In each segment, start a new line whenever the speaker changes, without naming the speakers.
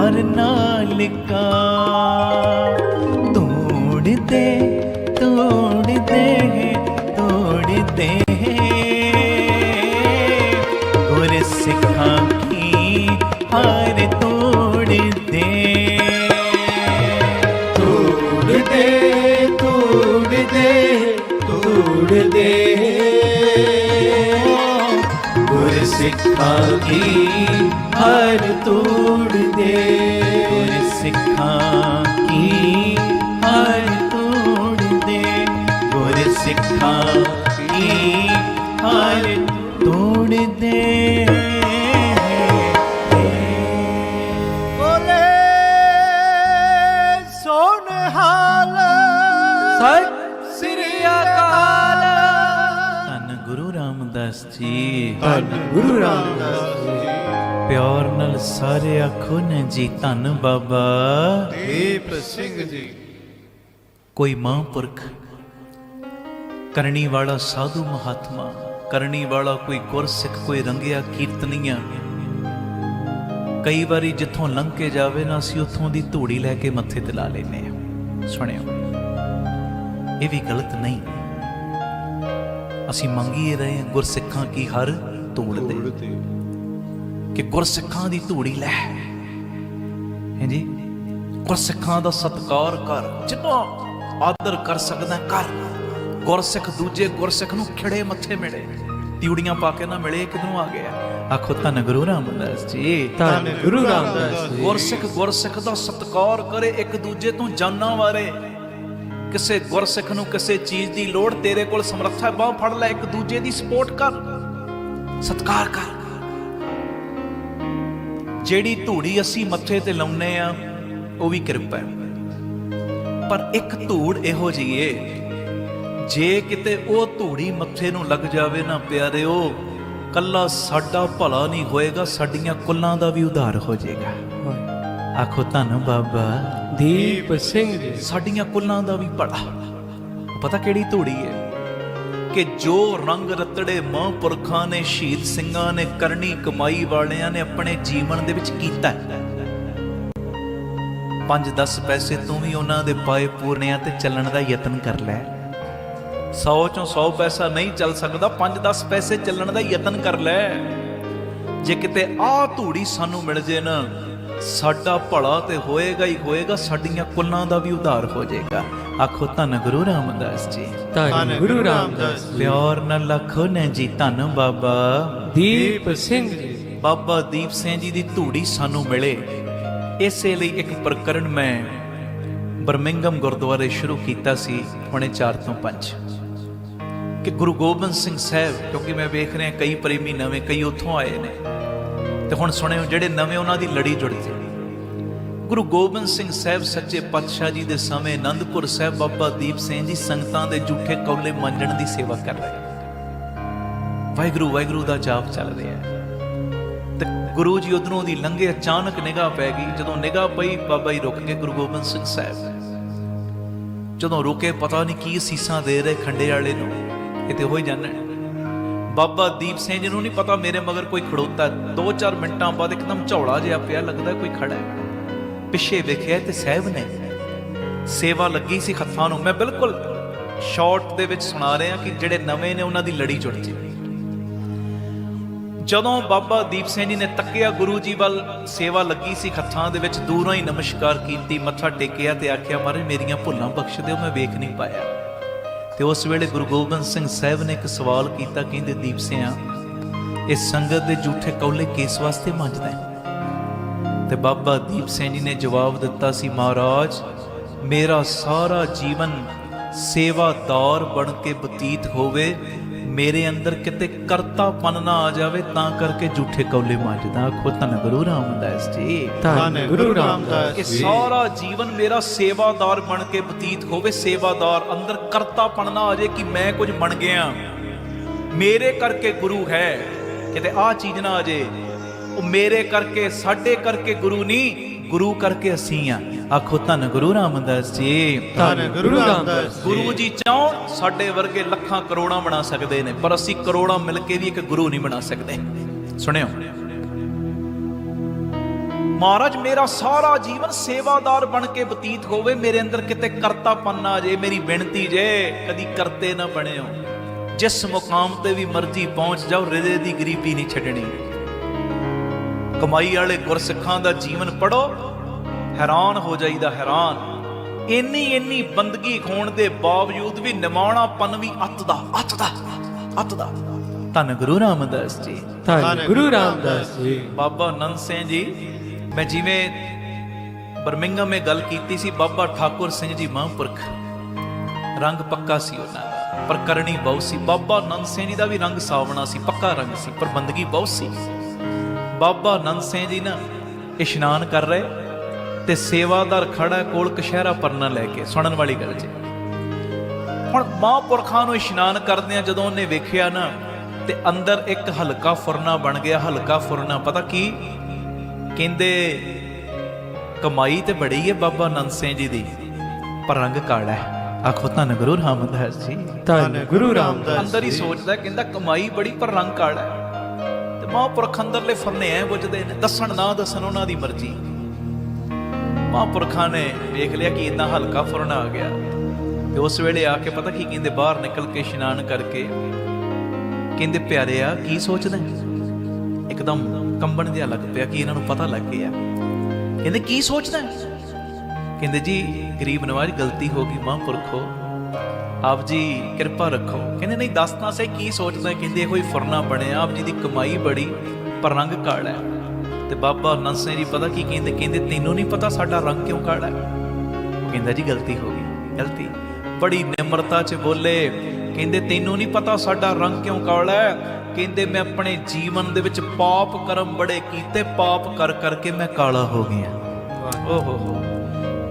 ਹਰ ਨਾਲ ਕਾ ਤੋੜਦੇ ਤੋੜਦੇ ਤੋੜਦੇ। ਗੁਰ ਸਿੱਖਾਂ ਕੀ ਹਰ ਤੋੜਦੇ?
ਤੋੜਦੇ ਤੋੜਦੇ ਤੋੜਦੇ। ਗੁਰ ਸਿੱਖਾਂ ਕੀ ਹਰ ਤੋੜਦੇ
ਸਿੱਖਾਂ ਕੀ ਹਰ ਤੋੜਦੇ ਗੁਰ ਸਿੱਖਾਂ ਕੀ ਹਰ ਗੁਰੂ ਰਾਮਦਾਸ ਜੀ।
ਧੰਨ ਗੁਰੂ ਰਾਮਦਾਸ ਜੀ।
ਪਿਆਰ ਨਾਲ ਸਾਰੇ ਆਖੋ ਨੇ ਜੀ ਧੰਨ ਬਾਬਾ।
ਦੀਪ ਸਿੰਘ ਜੀ।
ਕੋਈ ਮਹਾਂਪੁਰਖ ਕਰਨੀ ਵਾਲਾ ਸਾਧੂ ਮਹਾਤਮਾ ਕਰਨੀ ਵਾਲਾ ਕੋਈ ਗੁਰਸਿੱਖ ਕੋਈ ਰੰਗਿਆ ਕੀਰਤਨੀਆ। ਕਈ ਵਾਰੀ ਜਿੱਥੋਂ ਲੰਘ ਕੇ ਜਾਵੇ ਨਾ ਅਸੀਂ ਉੱਥੋਂ ਦੀ ਧੂੜੀ ਲੈ ਕੇ ਮੱਥੇ ਤੇ ਲਾ ਲੈਨੇ ਆ ਸੁਣਿਓ ਇਹ ਵੀ ਗਲਤ ਨਹੀਂ। ਅਸੀਂ ਮੰਗੀਏ ਰਹੇ ਹਾਂ ਗੁਰਸਿੱਖਾਂ ਕੀ ਹਰ ਧੂੜ ਦੇ। ਕਿ ਗੁਰਸਿੱਖਾਂ ਦੀ ਧੂੜੀ ਲੈ। ਹਾਂਜੀ ਗੁਰਸਿੱਖਾਂ ਦਾ ਸਤਿਕਾਰ ਕਰ। ਜਿੰਨਾ ਆਦਰ ਕਰ ਸਕਦਾ ਕਰ। ਗੁਰਸਿੱਖ ਦੂਜੇ ਗੁਰਸਿੱਖ ਨੂੰ ਖਿੜੇ ਮੱਥੇ ਮਿਲੇ। ਤਿਉੜੀਆਂ ਪਾ ਕੇ ਨਾ ਮਿਲੇ ਕਿਧਰੋਂ ਆ ਗਿਆ? ਆਖੋ ਧੰਨ ਗੁਰੂ ਰਾਮਦਾਸ ਜੀ
ਧੰਨ ਗੁਰੂ ਰਾਮਦਾਸ ਜੀ।
ਗੁਰਸਿੱਖ ਗੁਰਸਿੱਖ ਦਾ ਸਤਿਕਾਰ ਕਰੇ ਇੱਕ ਦੂਜੇ ਤੋਂ ਜਾਨਾਂ ਵਾਰੇ। ਕਿਸੇ ਗੁਰਸਿੱਖ ਨੂੰ ਕਿਸੇ ਚੀਜ਼ ਦੀ ਲੋੜ ਤੇਰੇ ਕੋਲ ਸਮਰੱਥਾ ਬਾਹ ਫੜ ਲੈ ਇੱਕ ਦੂਜੇ ਦੀ ਸਪੋਰਟ ਕਰ। ਸਤਿਕਾਰ ਕਰ। ਜਿਹੜੀ ਧੂੜੀ ਅਸੀਂ ਮੱਥੇ ਤੇ ਲਾਉਨੇ ਆ ਉਹ ਵੀ ਕਿਰਪਾ ਹੈ। ਪਰ ਇੱਕ ਧੂੜ ਇਹੋ ਜਿਹੀ ਏ ਜੇ ਕਿਤੇ ਉਹ ਧੂੜੀ ਮੱਥੇ ਨੂੰ ਲੱਗ ਜਾਵੇ ਨਾ ਪਿਆਰਿਓ ਕੱਲਾ ਸਾਡਾ ਭਲਾ ਨਹੀਂ ਹੋਏਗਾ ਸਾਡੀਆਂ ਕੁੱਲਾਂ ਦਾ ਵੀ ਉਧਾਰ ਹੋ ਜਾਏਗਾ। ਆਖੋ ਧੰਨ ਬਾਬਾ।
ਦੀਪ ਸਿੰਘ ਜੀ।
ਸਾਡੀਆਂ ਕੁੱਲਾਂ ਦਾ ਵੀ ਭਲਾ। ਪਤਾ ਕਿਹੜੀ ਧੂੜੀ ਹੈ ਕਿ ਜੋ ਰੰਗ ਰਤੜੇ ਮਹਾਂਪੁਰਖਾਂ ਨੇ, ਸ਼ਹੀਦ ਸਿੰਘਾਂ ਨੇ, ਕਰਨੀ ਕਮਾਈ ਵਾਲਿਆਂ ਨੇ ਆਪਣੇ ਜੀਵਨ ਦੇ ਵਿੱਚ ਕੀਤਾ 5-10 ਪੈਸੇ ਤੂੰ ਵੀ ਉਹਨਾਂ ਦੇ ਪਾਏ ਪੂਰਨਿਆਂ ਤੇ ਚੱਲਣ ਦਾ ਯਤਨ ਕਰ ਲੈ। 100 ਚੋਂ 100 ਪੈਸਾ ਨਹੀਂ ਚੱਲ ਸਕਦਾ 5-10 ਪੈਸੇ ਚੱਲਣ ਦਾ ਯਤਨ ਕਰ ਲੈ। ਜੇ ਕਿਤੇ ਆਹ ਧੂੜੀ ਸਾਨੂੰ ਮਿਲ ਜੇ ਨਾ, ਸਾਡਾ ਭਲਾ ਤੇ ਹੋਏਗਾ ਹੀ ਹੋਏਗਾ, ਸਾਡੀਆਂ ਕੁੱਲਾਂ ਦਾ ਵੀ ਉਧਾਰ ਹੋ ਜਾਏਗਾ। ਆਖੋ ਧੰਨ ਗੁਰੂ ਰਾਮਦਾਸ ਜੀ।
ਧੰਨ ਗੁਰੂ ਰਾਮਦਾਸ ਜੀ।
ਪਿਆਰ ਨਾਲ ਆਖੋ ਨੇ ਜੀ ਧੰਨ ਬਾਬਾ।
ਦੀਪ ਸਿੰਘ ਜੀ।
ਬਾਬਾ ਦੀਪ ਸਿੰਘ ਜੀ ਦੀ ਧੂੜੀ ਸਾਨੂੰ ਮਿਲੇ। ਇਸੇ ਲਈ ਇੱਕ ਪ੍ਰਕਰਣ ਮੈਂ ਬਰਮਿੰਗਮ ਗੁਰਦੁਆਰੇ ਸ਼ੁਰੂ ਕੀਤਾ ਸੀ ਹੁਣੇ 4 ਤੋਂ 5 ਕਿ ਗੁਰੂ ਗੋਬਿੰਦ ਸਿੰਘ ਸਾਹਿਬ ਕਿਉਂਕਿ ਮੈਂ ਵੇਖ ਰਿਹਾ ਕਈ ਪ੍ਰੇਮੀ ਨਵੇਂ ਕਈ ਉੱਥੋਂ ਆਏ ਨੇ। ਤੇ ਹੁਣ ਸੁਣਿਓ ਜਿਹੜੇ ਨਵੇਂ ਉਹਨਾਂ ਦੀ ਲੜੀ ਜੁੜ ਗੁਰੂ ਗੋਬਿੰਦ ਸਿੰਘ ਸਾਹਿਬ ਸੱਚੇ ਪਾਤਸ਼ਾਹ ਜੀ ਦੇ ਸਮੇਂ ਆਨੰਦਪੁਰ ਸਾਹਿਬ ਬਾਬਾ ਦੀਪ ਸਿੰਘ ਜੀ ਸੰਗਤਾਂ ਦੇ ਝੂਠੇ ਕੌਲੇ ਮੰਨਣ ਦੀ ਸੇਵਾ ਕਰ ਰਹੇ ਵਾਹਿਗੁਰੂ ਵਾਹਿਗੁਰੂ ਦਾ ਜਾਪ ਚੱਲ ਰਿਹਾ ਹੈ। ਤੇ ਗੁਰੂ ਜੀ ਉਧਰੋਂ ਦੀ ਲੰਘੇ ਅਚਾਨਕ ਨਿਗਾਹ ਪੈ ਗਈ, ਜਦੋਂ ਨਿਗਾਹ ਪਈ, ਬਾਬਾ ਜੀ ਰੁਕ ਗਏ ਗੁਰੂ ਗੋਬਿੰਦ ਸਿੰਘ ਸਾਹਿਬ। ਜਦੋਂ ਰੁਕੇ, ਪਤਾ ਨਹੀਂ ਕੀ ਸੀਸਾਂ ਦੇ ਰਹੇ ਖੰਡੇ ਵਾਲੇ ਨੂੰ, ਕਿਤੇ ਹੋਈ ਜਾਣਨ ਬਾਬਾ ਦੀਪ ਸਿੰਘ ਜੀ ਨੂੰ ਨਹੀਂ ਪਤਾ ਮੇਰੇ ਮਗਰ ਕੋਈ ਖੜੋਤਾ। 2-4 ਮਿੰਟਾਂ ਬਾਅਦ ਇੱਕਦਮ ਝੌਲਾ ਜਿਹਾ ਪਿਆ, ਲੱਗਦਾ ਕੋਈ ਖੜਾ ਹੈ। ਪਿੱਛੇ ਵੇਖਿਆ ਤੇ ਸਾਹਿਬ ਨੇ। ਸੇਵਾ ਲੱਗੀ ਸੀ ਹੱਥਾਂ ਨੂੰ। ਮੈਂ ਬਿਲਕੁਲ ਸ਼ਾਰਟ ਦੇ ਵਿੱਚ ਸੁਣਾ ਰਿਹਾ ਕਿ ਜਿਹੜੇ ਨਵੇਂ ਨੇ ਉਹਨਾਂ ਦੀ ਲੜੀ ਜੁੜ ਜੇ। ਜਦੋਂ ਬਾਬਾ ਦੀਪ ਸਿੰਘ ਜੀ ਨੇ ਤੱਕਿਆ, ਗੁਰੂ ਜੀ ਵੱਲ ਸੇਵਾ ਲੱਗੀ ਸੀ ਹੱਥਾਂ ਦੇ ਵਿੱਚ, ਦੂਰੋਂ ਹੀ ਨਮਸਕਾਰ ਕੀਤੀ, ਮੱਥਾ ਟੇਕਿਆ ਤੇ ਆਖਿਆ, ਮਹਾਰਾਜ, ਮੇਰੀਆਂ ਭੁੱਲਾਂ ਬਖਸ਼ ਦਿਓ, ਮੈਂ ਵੇਖ ਨਹੀਂ ਪਾਇਆ। ਤੇ ਉਸ ਵੇਲੇ ਗੁਰੂ ਗੋਬਿੰਦ ਸਿੰਘ ਸਾਹਿਬ ਨੇ ਇੱਕ ਸਵਾਲ ਕੀਤਾ, ਕਹਿੰਦੇ, ਦੀਪ ਸਿੰਘਾ ਇਹ ਸੰਗਤ ਦੇ ਝੂਠੇ ਕੌਲੇ ਕਿਸ ਵਾਸਤੇ ਮੰਜਦਾ? ਹੈ ਤੇ ਬਾਬਾ ਦੀਪ ਸਿੰਘ ਜੀ ਨੇ ਜਵਾਬ ਦਿੱਤਾ ਸੀ ਮਹਾਰਾਜ ਮੇਰਾ ਸਾਰਾ ਜੀਵਨ ਸੇਵਾਦਾਰ ਬਣ ਕੇ ਬਤੀਤ ਹੋਵੇ ਮੇਰੇ ਅੰਦਰ ਕਿਤੇ ਕਰਤਾਪਨ ਨਾ ਆ ਜਾਵੇ ਤਾਂ ਕਰਕੇ ਝੂਠੇ ਕੌਲੇ ਮੰਜਦਾ। ਆਖੋ ਧੰਨ ਗੁਰੂ ਰਾਮਦਾਸ ਜੀ।
ਧੰਨ ਗੁਰੂ ਰਾਮਦਾਸ
ਕਿ
ਜੀ।
ਸਾਰਾ ਜੀਵਨ ਮੇਰਾ ਸੇਵਾਦਾਰ ਬਣ ਕੇ ਬਤੀਤ ਹੋਵੇ ਸੇਵਾਦਾਰ ਅੰਦਰ ਕਰਤਾਪਨ ਨਾ ਆ ਜਾਏ ਕਿ ਮੈਂ ਕੁਝ ਬਣ ਗਿਆ। ਮੇਰੇ ਕਰਕੇ ਗੁਰੂ ਹੈ ਕਿਤੇ ਆਹ ਚੀਜ਼ ਨਾ ਆ ਜੇ ਉਹ ਮੇਰੇ ਕਰਕੇ ਸਾਡੇ ਕਰਕੇ ਗੁਰੂ ਨਹੀਂ ਗੁਰੂ ਕਰਕੇ ਅਸੀਂ ਆ। ਆਖੋ ਧੰਨ ਗੁਰੂ ਰਾਮਦਾਸ ਜੀ।
ਧੰਨ ਗੁਰੂ ਰਾਮਦਾਸ ਜੀ।
ਗੁਰੂ ਜੀ ਚਾਹਣ ਸਾਡੇ ਵਰਗੇ ਲੱਖਾਂ ਕਰੋੜਾਂ ਬਣਾ ਸਕਦੇ ਨੇ ਪਰ ਅਸੀਂ ਕਰੋੜਾਂ ਮਿਲ ਕੇ ਵੀ ਇੱਕ ਗੁਰੂ ਨਹੀਂ ਬਣਾ ਸਕਦੇ। ਸੁਣਿਓ। ਮਹਾਰਾਜ ਮੇਰਾ ਸਾਰਾ ਜੀਵਨ ਸੇਵਾਦਾਰ ਬਣ ਕੇ ਬਤੀਤ ਹੋਵੇ ਮੇਰੇ ਅੰਦਰ ਕਿਤੇ ਕਰਤਾਪਨ ਆ ਜੇ ਮੇਰੀ ਬੇਨਤੀ ਜੇ ਕਦੀ ਕਰਤੇ ਨਾ ਬਣਿਓ। ਜਿਸ ਮੁਕਾਮ ਤੇ ਵੀ ਮਰਜ਼ੀ ਪਹੁੰਚ ਜਾਓ ਹਿਰਦੇ ਦੀ ਗਰੀਬੀ ਨਹੀਂ ਛੱਡਣੀ। ਕਮਾਈ ਵਾਲੇ ਗੁਰਸਿੱਖਾਂ ਦਾ ਜੀਵਨ ਪੜੋ ਹੈਰਾਨ ਹੋ ਜਾਈਦਾ ਹੈਰਾਨ। ਇੰਨੀ ਇੰਨੀ ਬੰਦਗੀ ਹੋਣ ਦੇ ਬਾਵਜੂਦ ਵੀ ਨਿਮਾਣਾਪਨ ਵੀ ਅੱਤ ਦਾ ਅੱਤ ਦਾ ਅੱਤ ਦਾ ਧੰਨ ਗੁਰੂ ਰਾਮਦਾਸ ਜੀ।
ਧੰਨ ਗੁਰੂ ਰਾਮਦਾਸ ਜੀ।
ਬਾਬਾ ਆਨੰਦ ਸਿੰਘ ਜੀ ਮੈਂ ਜਿਵੇਂ ਬਰਮਿੰਗਮ ਇਹ ਗੱਲ ਕੀਤੀ ਸੀ ਬਾਬਾ ਠਾਕੁਰ ਸਿੰਘ ਜੀ ਮਹਾਂਪੁਰਖ। ਰੰਗ ਪੱਕਾ ਸੀ ਉਹਨਾਂ ਦਾ ਪਰ ਕਰਨੀ ਬਹੁਤ ਸੀ। ਬਾਬਾ ਆਨੰਦ ਸਿੰਘ ਜੀ ਦਾ ਵੀ ਰੰਗ ਸਾਵਣਾ ਸੀ ਪੱਕਾ ਰੰਗ ਸੀ ਪਰ ਬੰਦਗੀ ਬਹੁਤ ਸੀ। ਬਾਬਾ ਆਨੰਦ ਸਿੰਘ ਜੀ ਨਾ ਇਸ਼ਨਾਨ ਕਰ ਰਹੇ ਤੇ ਸੇਵਾਦਾਰ ਖੜਾ ਕੋਲ ਕਸ਼ਹਿਰਾ ਪਰਨਾ ਲੈ ਕੇ ਸੁਣਨ ਵਾਲੀ ਗੱਲ ਜੀ। ਹੁਣ ਮਹਾਂਪੁਰਖਾਂ ਨੂੰ ਇਸ਼ਨਾਨ ਕਰਦਿਆਂ ਜਦੋਂ ਉਹਨੇ ਵੇਖਿਆ ਨਾ ਤੇ ਅੰਦਰ ਇੱਕ ਹਲਕਾ ਫੁਰਨਾ ਬਣ ਗਿਆ ਹਲਕਾ ਫੁਰਨਾ ਪਤਾ ਕੀ? ਕਹਿੰਦੇ ਕਮਾਈ ਤੇ ਬੜੀ ਹੈ ਬਾਬਾ ਆਨੰਦ ਸਿੰਘ ਜੀ ਦੀ ਪਰ ਰੰਗ ਕਾਲਾ ਹੈ। ਆਖੋ ਧੰਨ ਗੁਰੂ ਰਾਮਦਾਸ ਜੀ।
ਧੰਨ ਗੁਰੂ ਰਾਮਦਾਸ
ਅੰਦਰ ਹੀ ਸੋਚਦਾ ਕਹਿੰਦਾ ਕਮਾਈ ਬੜੀ ਪਰ ਰੰਗ ਕਾਲਾ ਹੈ। ਮਹਾਂਪੁਰਖ ਅੰਦਰਲੇ ਫਰਨੇ ਐ ਬੁੱਝਦੇ ਨੇ, ਦੱਸਣ ਨਾ ਦੱਸਣ ਉਹਨਾਂ ਦੀ ਮਰਜ਼ੀ। ਮਹਾਂਪੁਰਖਾਂ ਨੇ ਵੇਖ ਲਿਆ ਕਿ ਇਦਾਂ ਹਲਕਾ ਫੁਰਨਾ ਆ ਗਿਆ। ਤੇ ਉਸ ਵੇਲੇ ਆ ਕੇ ਪਤਾ ਕੀ ਕਹਿੰਦੇ, ਬਾਹਰ ਨਿਕਲ ਕੇ ਇਸ਼ਨਾਨ ਕਰਕੇ ਕਹਿੰਦੇ ਪਿਆਰਿਆ ਕੀ ਸੋਚਦਾ? ਹੈ? ਇੱਕਦਮ ਕੰਬਣ ਜਿਹਾ ਲੱਗ ਪਿਆ ਕਿ ਇਹਨਾਂ ਨੂੰ ਪਤਾ ਲੱਗ ਗਿਆ। ਕਹਿੰਦੇ, ਕੀ ਸੋਚਦਾ? ਕਹਿੰਦੇ ਜੀ, ਗਰੀਬ ਨਵਾਜ, ਗਲਤੀ ਹੋ ਗਈ, ਮਹਾਂਪੁਰਖੋ ਆਪ ਜੀ ਕਿਰਪਾ ਰੱਖੋ। ਕਹਿੰਦੇ ਨਹੀਂ ਦੱਸ ਤਾਂ ਸਹੀ ਕੀ ਸੋਚਦਾ ਹੈ? ਕਹਿੰਦੇ ਕੋਈ ਫੁਰਨਾ ਬਣਿਆ ਆਪ ਜੀ ਦੀ ਕਮਾਈ ਬੜੀ ਪਰ ਰੰਗ ਕਾਲਾ ਹੈ। ਤੇ ਬਾਬਾ ਆਨੰਦ ਸਿੰਘ ਜੀ ਪਤਾ ਕੀ ਕਹਿੰਦੇ? ਕਹਿੰਦੇ ਤੈਨੂੰ ਨਹੀਂ ਪਤਾ ਸਾਡਾ ਰੰਗ ਕਿਉਂ ਕਾਲਾ ਹੈ? ਉਹ ਕਹਿੰਦਾ ਜੀ ਗਲਤੀ ਹੋ ਗਈ ਗਲਤੀ। ਬੜੀ ਨਿਮਰਤਾ 'ਚ ਬੋਲੇ ਕਹਿੰਦੇ ਤੈਨੂੰ ਨਹੀਂ ਪਤਾ ਸਾਡਾ ਰੰਗ ਕਿਉਂ ਕਾਲਾ ਹੈ? ਕਹਿੰਦੇ ਮੈਂ ਆਪਣੇ ਜੀਵਨ ਦੇ ਵਿੱਚ ਪਾਪ ਕਰਮ ਬੜੇ ਕੀਤੇ ਪਾਪ ਕਰ ਕਰਕੇ ਮੈਂ ਕਾਲਾ ਹੋ ਗਿਆ। ਓਹੋ ਹੋ।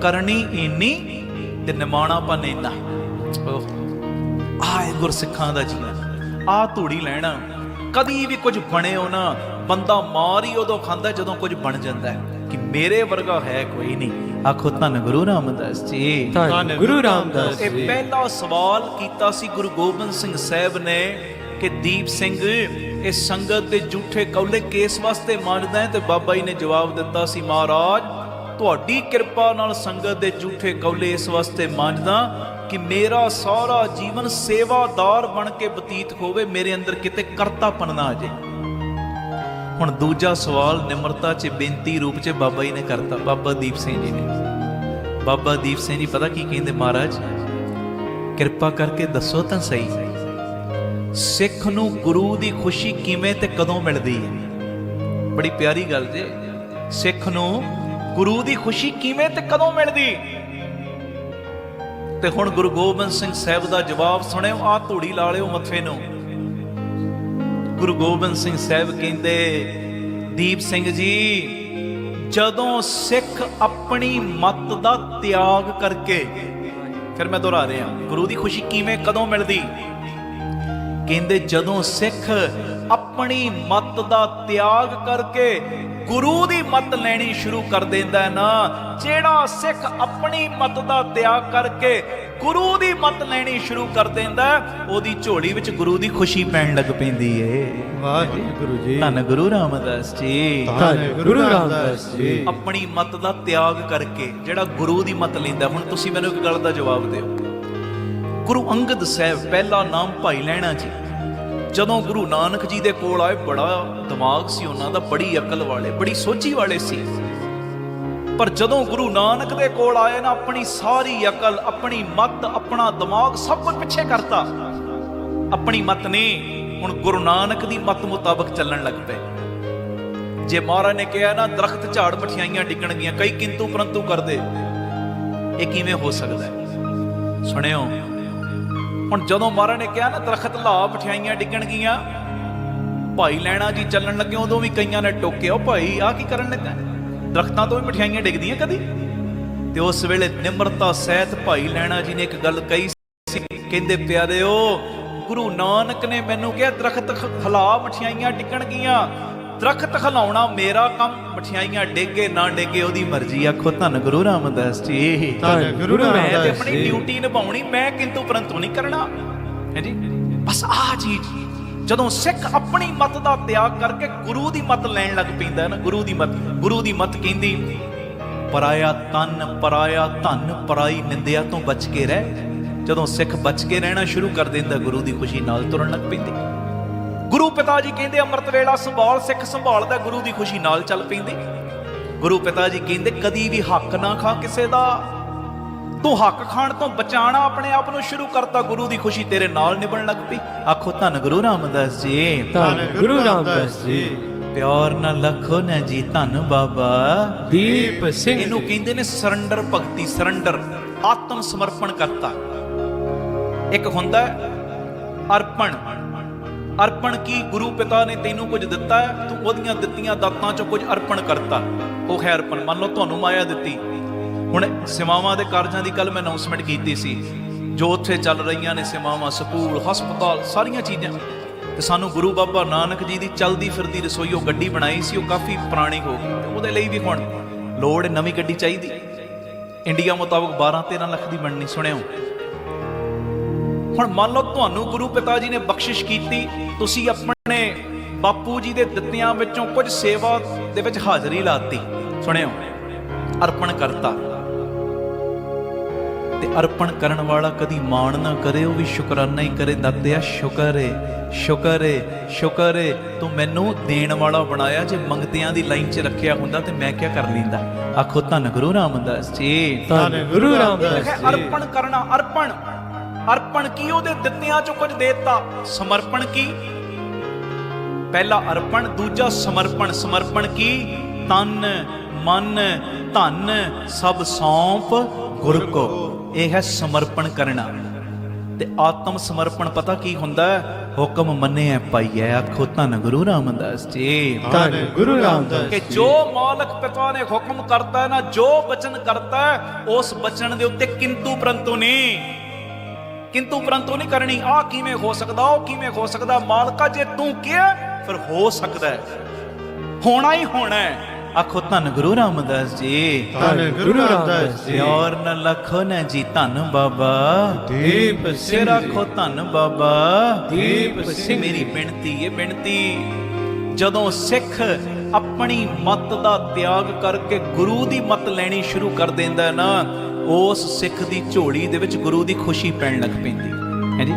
ਕਰਨੀ ਇੰਨੀ ਤੇ ਨਿਮਾਣਾਪਨ ਇੰਨਾ। ਓਹ ਆਏ ਗੁਰਸਿੱਖਾਂ ਦਾ ਜੀਵਨ ਆ ਧੂੜੀ ਲੈਣਾ ਕਦੀ ਵੀ ਕੁਝ ਬਣਿਓ ਨਾ। ਬੰਦਾ ਮਾਰ ਹੀ ਉਦੋਂ ਖਾਂਦਾ ਜਦੋਂ ਕੁਝ ਬਣ ਜਾਂਦਾ ਹੈ। ਕਿ ਮੇਰੇ ਵਰਗਾ ਹੈ ਕੋਈ ਨਹੀਂ। ਆਖੋ ਧੰਨ ਗੁਰੂ ਰਾਮਦਾਸ ਜੀ।
ਧੰਨ ਗੁਰੂ ਰਾਮਦਾਸ
ਇਹ
ਜੀ।
ਪਹਿਲਾ ਸਵਾਲ ਕੀਤਾ ਸੀ ਗੁਰੂ ਗੋਬਿੰਦ ਸਿੰਘ ਸਾਹਿਬ ਨੇ ਕਿ ਦੀਪ ਸਿੰਘ ਇਹ ਸੰਗਤ ਦੇ ਝੂਠੇ ਕੌਲੇ ਕੇਸ ਵਾਸਤੇ ਮੰਨਦਾ ਹੈ ਤੇ ਬਾਬਾ ਜੀ ਨੇ ਜਵਾਬ ਦਿੱਤਾ ਸੀ ਮਹਾਰਾਜ ਤੁਹਾਡੀ ਕਿਰਪਾ ਨਾਲ ਸੰਗਤ ਦੇ ਝੂਠੇ ਕੌਲੇ ਇਸ ਵਾਸਤੇ ਮੰਨਦਾ। ਕਿ ਮੇਰਾ ਸਾਰਾ ਜੀਵਨ ਸੇਵਾਦਾਰ ਬਣ ਕੇ ਬਤੀਤ ਹੋਵੇ, ਮੇਰੇ ਅੰਦਰ ਕਿਤੇ ਕਰਤਾਪਨ ਨਾ ਆ ਜੇ ਹੁਣ ਦੂਜਾ ਸਵਾਲ ਨਿਮਰਤਾ 'ਚ, ਬੇਨਤੀ ਰੂਪ 'ਚ ਬਾਬਾ ਜੀ ਨੇ ਕਰਤਾ। ਬਾਬਾ ਦੀਪ ਸਿੰਘ ਜੀ ਨੇ। ਬਾਬਾ ਦੀਪ ਸਿੰਘ ਜੀ, ਪਤਾ ਕੀ ਕਹਿੰਦੇ ਮਹਾਰਾਜ? ਕਿਰਪਾ ਕਰਕੇ ਦੱਸੋ ਤਾਂ ਸਹੀ, ਸਿੱਖ ਨੂੰ ਗੁਰੂ ਦੀ ਖੁਸ਼ੀ ਕਿਵੇਂ ਤੇ ਕਦੋਂ ਮਿਲਦੀ ਹੈ? ਬੜੀ ਪਿਆਰੀ ਗੱਲ ਜੇ। ਸਿੱਖ ਨੂੰ ਗੁਰੂ ਦੀ ਖੁਸ਼ੀ ਕਿਵੇਂ ਤੇ ਕਦੋਂ ਮਿਲਦੀ? ਤੇ ਹੁਣ ਗੁਰੂ ਗੋਬਿੰਦ ਸਿੰਘ ਸਾਹਿਬ ਦਾ ਜਵਾਬ ਸੁਣਿਓ ਆ ਧੂੜੀ ਲਾ ਲਿਓ ਮੱਥੇ ਨੂੰ। ਗੁਰੂ ਗੋਬਿੰਦ ਸਿੰਘ ਸਾਹਿਬ ਕਹਿੰਦੇ, ਦੀਪ ਸਿੰਘ ਜੀ, ਜਦੋਂ ਸਿੱਖ ਆਪਣੀ ਮਤ ਦਾ ਤਿਆਗ ਕਰਕੇ, ਫਿਰ ਮੈਂ ਦੁਹਰਾ ਰਿਹਾ, ਗੁਰੂ ਦੀ ਖੁਸ਼ੀ ਕਿਵੇਂ ਕਦੋਂ ਮਿਲਦੀ? ਕਹਿੰਦੇ ਜਦੋਂ ਸਿੱਖ ਆਪਣੀ ਮਤ ਦਾ ਤਿਆਗ ਕਰਕੇ ਗੁਰੂ ਦੀ ਮਤ ਲੈਣੀ ਸ਼ੁਰੂ ਕਰ ਦਿੰਦਾ ਹੈ ਨਾ। ਜਿਹੜਾ ਸਿੱਖ ਆਪਣੀ ਮਤ ਦਾ ਤਿਆਗ ਕਰਕੇ ਗੁਰੂ ਦੀ ਮਤ ਲੈਣੀ ਸ਼ੁਰੂ ਕਰ ਦਿੰਦਾ ਉਹਦੀ ਝੋਲੀ ਵਿੱਚ ਗੁਰੂ ਦੀ ਖੁਸ਼ੀ ਪੈਣ ਲੱਗ ਪੈਂਦੀ ਏ।
ਵਾਹਿਗੁਰੂ ਜੀ।
ਧੰਨ ਗੁਰੂ ਰਾਮਦਾਸ ਜੀ।
ਧੰਨ ਗੁਰੂ ਰਾਮਦਾਸ ਜੀ।
ਆਪਣੀ ਮਤ ਦਾ ਤਿਆਗ ਕਰਕੇ ਜਿਹੜਾ ਗੁਰੂ ਦੀ ਮਤ ਲੈਂਦਾ ਹੁਣ ਤੁਸੀਂ ਮੈਨੂੰ ਇੱਕ ਗੱਲ ਦਾ ਜਵਾਬ ਦਿਓ। ਗੁਰੂ ਅੰਗਦ ਸਾਹਿਬ ਪਹਿਲਾ ਨਾਮ ਭਾਈ ਲੈਣਾ ਜੀ। ਜਦੋਂ ਗੁਰੂ ਨਾਨਕ ਜੀ ਦੇ ਕੋਲ ਆਏ, ਬੜਾ ਦਿਮਾਗ ਸੀ ਉਹਨਾਂ ਦਾ, ਬੜੀ ਅਕਲ ਵਾਲੇ, ਬੜੀ ਸੋਝੀ ਵਾਲੇ ਸੀ। ਪਰ ਜਦੋਂ ਗੁਰੂ ਨਾਨਕ ਦੇ ਕੋਲ ਆਏ ਨਾ, ਆਪਣੀ ਸਾਰੀ ਅਕਲ, ਆਪਣੀ ਮਤ, ਆਪਣਾ ਦਿਮਾਗ ਸਭ ਕੁਝ ਪਿੱਛੇ ਕਰਤਾ। ਆਪਣੀ ਮਤ ਨੇ ਹੁਣ ਗੁਰੂ ਨਾਨਕ ਦੀ ਮਤ ਮੁਤਾਬਕ ਚੱਲਣ ਲੱਗ ਪਏ। ਜੇ ਮਹਾਰਾਜ ਨੇ ਕਿਹਾ ਨਾ, ਦਰਖਤ ਝਾੜ ਮਠਿਆਈਆਂ ਡਿੱਗਣਗੀਆਂ, ਕਈ ਕਿੰਤੂ ਪਰੰਤੂ ਕਰਦੇ। ਇਹ ਕਿਵੇਂ ਹੋ ਸਕਦਾ ਹੈ? ਸੁਣਿਓ ਹੁਣ ਜਦੋਂ ਮਹਾਰਾਜ ਨੇ ਕਿਹਾ ਨਾ, ਦਰਖਤ ਲਾ, ਮਠਿਆਈਆਂ ਡਿੱਗਣਗੀਆਂ ਭਾਈ ਲੈਣਾ ਜੀ ਚੱਲਣ ਲੱਗੇ, ਉਦੋਂ ਵੀ ਕਈਆਂ ਨੇ ਟੋਕਿਆ, ਉਹ ਭਾਈ ਆ ਕੀ ਕਰਨ ਲੱਗਾ? ਦਰਖਤਾਂ ਤੋਂ ਵੀ ਮਠਿਆਈਆਂ ਡਿੱਗਦੀਆਂ ਕਦੀ? ਤੇ ਉਸ ਵੇਲੇ ਨਿਮਰਤਾ ਸਹਿਤ ਭਾਈ ਲੈਣਾ ਜੀ ਨੇ ਇੱਕ ਗੱਲ ਕਹੀ ਸੀ, ਕਹਿੰਦੇ, ਪਿਆਰਿਓ, ਗੁਰੂ ਨਾਨਕ ਨੇ ਮੈਨੂੰ ਕਿਹਾ, ਦਰਖਤ ਖ- ਖਲਾ ਮਠਿਆਈਆਂ ਡਿੱਗਣਗੀਆਂ ਦਰਖਤ ਖਲਾਉਣਾ ਮੇਰਾ ਕੰਮ ਮਠਿਆਈਆਂ ਡੇਗੇ ਨਾ ਡੇਗੇ ਉਹਦੀ ਮਰਜ਼ੀ ਆਖੋ ਧੰਨ ਗੁਰੂ ਰਾਮਦਾਸ ਜੀ।
ਧੰਨ ਗੁਰੂ
ਮੈਂ ਤੇ
ਰਾਮਦਾਸ
ਆਪਣੀ
ਜੀ।
ਡਿਊਟੀ ਨਿਭਾਉਣੀ ਮੈਂ ਕਿੰਤੂ ਪਰੰਤੂ ਨਹੀਂ ਕਰਨਾ। ਹੈ ਜੀ? ਬਸ ਆਹ ਚੀਜ਼। ਜਦੋਂ ਸਿੱਖ ਆਪਣੀ ਮਤ ਦਾ ਤਿਆਗ ਕਰਕੇ ਗੁਰੂ ਦੀ ਮਤ ਲੈਣ ਲੱਗ ਪੈਂਦਾ ਨਾ ਗੁਰੂ ਦੀ ਮਤ ਗੁਰੂ ਦੀ ਮਤ ਕਹਿੰਦੀ ਪਰਾਇਆ ਤਨ ਪਰਾਇਆ ਧਨ ਪਰਾਈ ਨਿੰਦਿਆ ਤੋਂ ਬਚ ਕੇ ਰਹਿ। ਜਦੋਂ ਸਿੱਖ ਬਚ ਕੇ ਰਹਿਣਾ ਸ਼ੁਰੂ ਕਰ ਦਿੰਦਾ ਗੁਰੂ ਦੀ ਖੁਸ਼ੀ ਨਾਲ ਤੁਰਨ ਲੱਗ ਪੈਂਦੇ। ਗੁਰੂ ਪਿਤਾ ਜੀ ਕਹਿੰਦੇ ਅੰਮ੍ਰਿਤ ਵੇਲਾ ਸੰਭਾਲ ਸਿੱਖ ਸੰਭਾਲਦਾ ਗੁਰੂ ਦੀ ਖੁਸ਼ੀ ਨਾਲ ਚੱਲ ਪੈਂਦੇ। ਗੁਰੂ ਪਿਤਾ ਜੀ ਕਹਿੰਦੇ ਕਦੀ ਵੀ ਹੱਕ ਨਾ ਖਾ ਕਿਸੇ ਦਾ। ਤੂੰ ਹੱਕ ਖਾਣ ਤੋਂ ਬਚਾਣਾ ਆਪਣੇ ਆਪ ਨੂੰ ਸ਼ੁਰੂ ਕਰਤਾ ਗੁਰੂ ਦੀ ਖੁਸ਼ੀ ਤੇਰੇ ਨਾਲ ਨਿਭਣ ਲੱਗ ਪਈ। ਆਖੋ ਧੰਨ ਗੁਰੂ ਰਾਮਦਾਸ ਜੀ।
ਧੰਨ ਗੁਰੂ ਰਾਮਦਾਸ ਜੀ।
ਪਿਆਰ ਨਾਲ ਲਖੋ ਨਾ ਜੀ ਧੰਨ ਬਾਬਾ।
ਦੀਪ ਸਿੰਘ
ਇਹਨੂੰ ਕਹਿੰਦੇ ਨੇ ਸਰੈਂਡਰ ਭਗਤੀ ਸਰੈਂਡਰ ਆਤਮ ਸਮਰਪਣ ਕਰਤਾ। ਇੱਕ ਹੁੰਦਾ ਹੈ ਅਰਪਣ। ਅਰਪਣ ਕੀ ਗੁਰੂ ਪਿਤਾ ਨੇ ਤੈਨੂੰ ਕੁਝ ਦਿੱਤਾ? ਤੂੰ ਉਹਦੀਆਂ ਦਿੱਤੀਆਂ ਦਾਤਾਂ ਚੋਂ ਕੁਝ ਅਰਪਣ ਕਰਤਾ। ਉਹ ਹੈ ਅਰਪਣ, ਮੰਨ ਲਓ ਤੁਹਾਨੂੰ ਮਾਇਆ ਦਿੱਤੀ। ਹੁਣ ਸੇਵਾਵਾਂ ਦੇ ਕਾਰਜਾਂ ਦੀ ਕੱਲ ਮੈਂ ਅਨਾਉਂਸਮੈਂਟ ਕੀਤੀ ਸੀ। ਜੋ ਉੱਥੇ ਚੱਲ ਰਹੀਆਂ ਨੇ ਸੇਵਾਵਾਂ, ਸਕੂਲ, ਹਸਪਤਾਲ, ਸਾਰੀਆਂ ਚੀਜ਼ਾਂ। ਤੇ ਸਾਨੂੰ ਗੁਰੂ ਬਾਬਾ ਨਾਨਕ ਜੀ ਦੀ ਚਲਦੀ ਫਿਰਦੀ ਰਸੋਈ, ਉਹ ਗੱਡੀ ਬਣਾਈ ਸੀ, ਉਹ ਕਾਫੀ ਪੁਰਾਣੀ ਹੋ ਗਈ। ਤੇ ਉਹਦੇ ਲਈ ਵੀ ਹੁਣ ਲੋੜ ਨਵੀਂ ਗੱਡੀ ਚਾਹੀਦੀ। ਇੰਡੀਆ ਮੁਤਾਬਕ 12 13 ਲੱਖ ਦੀ ਬਣਨੀ, ਸੁਣਿਓ। ਹੁਣ ਮੰਨ ਲਓ ਤੁਹਾਨੂੰ ਗੁਰੂ ਪਿਤਾ ਜੀ ਨੇ ਬਖਸ਼ਿਸ਼ ਕੀਤੀ ਤੁਸੀਂ ਆਪਣੇ ਬਾਪੂ ਜੀ ਦੇ ਦਿੱਤਿਆਂ ਵਿੱਚੋਂ ਕੁਝ ਸੇਵਾ ਦੇ ਵਿੱਚ ਹਾਜ਼ਰੀ ਲਾਤੀ। ਸੁਣਿਓ ਅਰਪਣ ਕਰਤਾ। ਤੇ ਅਰਪਣ ਕਰਨ ਵਾਲਾ ਕਦੀ ਮਾਣ ਨਾ ਕਰੇ ਉਹ ਵੀ ਸ਼ੁਕਰਾਨਾ ਹੀ ਕਰੇ ਦਾਤਿਆ ਸ਼ੁਕਰ ਏ ਸ਼ੁਕਰ ਏ ਸ਼ੁਕਰ ਏ ਤੂੰ ਮੈਨੂੰ ਦੇਣ ਵਾਲਾ ਬਣਾਇਆ ਜੇ ਮੰਗਤਿਆਂ ਦੀ ਲਾਈਨ 'ਚ ਰੱਖਿਆ ਹੁੰਦਾ ਤੇ ਮੈਂ ਕੀ ਕਰ ਲੈਂਦਾ? ਆਖੋ ਧੰਨ ਗੁਰੂ ਰਾਮਦਾਸ ਜੀ
ਧੰਨ ਗੁਰੂ ਰਾਮਦਾਸ ਜੀ।
ਅਰਪਣ ਕਰਨਾ ਅਰਪਣ। ਅਰਪਣ ਕੀ ਉਹਦੇ ਦਿੱਤਿਆਂ ਚੋਂ ਕੁਝ ਦੇਤਾ? ਸਮਰਪਣ ਕੀ? ਪਹਿਲਾ ਅਰਪਣ ਦੂਜਾ ਸਮਰਪਣ। ਸਮਰਪਣ ਕੀ? ਤਨ ਮਨ ਧਨ ਸਭ ਸੌਂਪ ਗੁਰ ਕੋ। ਇਹ ਹੈ ਸਮਰਪਣ ਕਰਨਾ ਤੇ ਆਤਮ ਸਮਰਪਣ ਪਤਾ ਕੀ ਹੁੰਦਾ? ਹੁਕਮ ਮੰਨਿਆ ਪਾਈਐ ਆਖੋ ਧੰਨ ਗੁਰੂ ਰਾਮਦਾਸ ਜੀ।
ਧੰਨ ਗੁਰੂ ਰਾਮਦਾਸ
ਕਿ
ਜੀ।
ਮਾਲਕ ਪਿਤਾ ਨੇ ਹੁਕਮ ਕਰਤਾ ਹੈ ਨਾ ਜੋ ਬਚਨ ਕਰਤਾ ਹੈ ਉਸ ਬਚਨ ਦੇ ਉੱਤੇ ਕਿੰਤੂ ਪਰੰਤੂ ਨਹੀਂ। ਕਿੰਤੂ ਪਰੰਤੂ ਨਹੀਂ ਕਰਨੀ। ਆ ਕਿਵੇਂ ਹੋ ਸਕਦਾ ਉਹ ਕਿਵੇਂ ਹੋ ਸਕਦਾ? ਮਾਲਕਾ ਜੇ ਤੂੰ ਕਿਹਾ ਫਿਰ ਹੋ ਸਕਦਾ ਹੈ। ਹੋਣਾ ਹੀ ਹੋਣਾ ਹੈ। ਆਖੋ ਧੰਨ ਗੁਰੂ ਰਾਮਦਾਸ ਜੀ।
ਧੰਨ ਗੁਰੂ ਰਾਮਦਾਸ ਜੀ।
ਪਿਆਰ ਨਾ ਲਖੋ ਨਾ ਜੀ ਧੰਨ ਬਾਬਾ।
ਦੀਪ
ਸਿਰ ਆਖੋ ਧੰਨ ਬਾਬਾ।
ਦੀਪ ਸਿੰਘ
ਮੇਰੀ ਬੇਨਤੀ ਇਹ ਬੇਨਤੀ ਜਦੋਂ ਸਿੱਖ ਆਪਣੀ ਮਤ ਦਾ ਤਿਆਗ ਕਰਕੇ ਗੁਰੂ ਦੀ ਮਤ ਲੈਣੀ ਸ਼ੁਰੂ ਕਰ ਦਿੰਦਾ ਨਾ ਉਸ ਸਿੱਖ ਦੀ ਝੋਲੀ ਦੇ ਵਿੱਚ ਗੁਰੂ ਦੀ ਖੁਸ਼ੀ ਪੈਣ ਲੱਗ ਪੈਂਦੀ। ਹੈ ਜੀ?